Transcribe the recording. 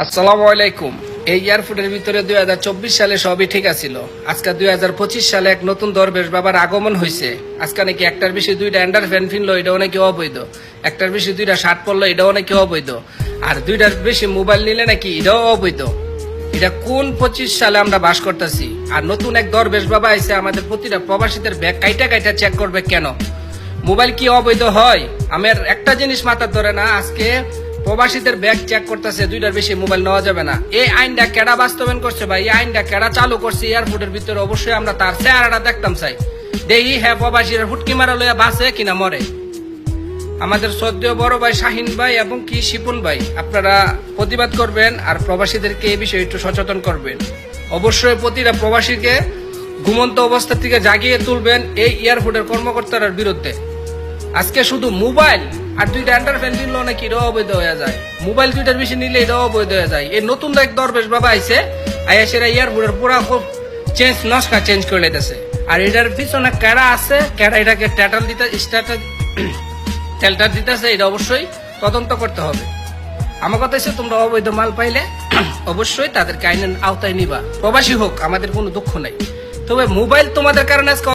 আসসালামু আলাইকুম। এই এয়ারফোর্টের ভিতরে দুই হাজার চব্বিশ সালে সবই ঠিক আছিল। আজকে দুই হাজার পঁচিশ সালে এক নতুন দরবেশ বাবার আগমন হয়েছে আজকে নাকি একটার বেশি দুইটা অ্যান্ডার ফ্যান ফিনলো এটাও নাকি অবৈধ। একটার বেশি দুইটা শার্ট পরলো, এটাও নাকি অবৈধ। আর দুইটার বেশি মোবাইল নিলে নাকি এটাও অবৈধ। এটা কোন পঁচিশ সালে আমরা বাস করতেছি? আর নতুন এক দরবেশ বাবা এসে আমাদের প্রতিটা প্রবাসীদের ব্যাগ কাইটা কাইটা চেক করবে কেন? মোবাইল কি অবৈধ হয়? আমার একটা জিনিস মাথার ধরে না, আজকে প্রবাসীদের ব্যাগ চেক করতেছে, দুইটার বেশি মোবাইল নেওয়া যাবে না। এই আইনটা কেডা বাস্তবায়ন করছে ভাই? এই আইনটা কেডা চালু করছে? এয়ারপোর্টের ভিতরে অবশ্যই আমরা তার চেহারাটা দেখতাম, চাই। দেখি হ্যাঁ প্রবাসীরা, হুটকি মারা লইয়া বাসে কিনা মরে। আমাদের শ্রদ্ধেয় বড় ভাই শাহিন ভাই এবং কি শিপুন ভাই, আপনারা প্রতিবাদ করবেন আর প্রবাসীদেরকে এই বিষয়ে একটু সচেতন করবেন। অবশ্যই প্রতিটা প্রবাসীকে ঘুমন্ত অবস্থা থেকে জাগিয়ে তুলবেন এই এয়ারপোর্টের কর্মকর্তার বিরুদ্ধে। আজকে শুধু মোবাইল আর দুইটা অ্যান্ডারফ্যান নিল নাকি, এটাও অবৈধ হয়ে যায়। মোবাইল দুইটার বেশি নিলে এটাও অবৈধ হয়ে যায়। এই নতুন এক দরবেশ বাবা আইছে আইসেরা এয়ারপোর্টের পুরা খুব চেঞ্জ নস্কা চেঞ্জ করে লেতেছে আর এটার পিছনে ক্যারা আছে ক্যারা এটাকে ট্যাটাল দিতে স্ট্যাটাল তেলটা দিতেছে, এটা অবশ্যই তদন্ত করতে হবে। আমার কথা হচ্ছে, তোমরা অবৈধ মাল পাইলে অবশ্যই তাদেরকে আইনের আওতায় নিবা। প্রবাসী হোক, আমাদের কোনো দুঃখ নাই। তবে মোবাইল তোমাদের কারণে আজকে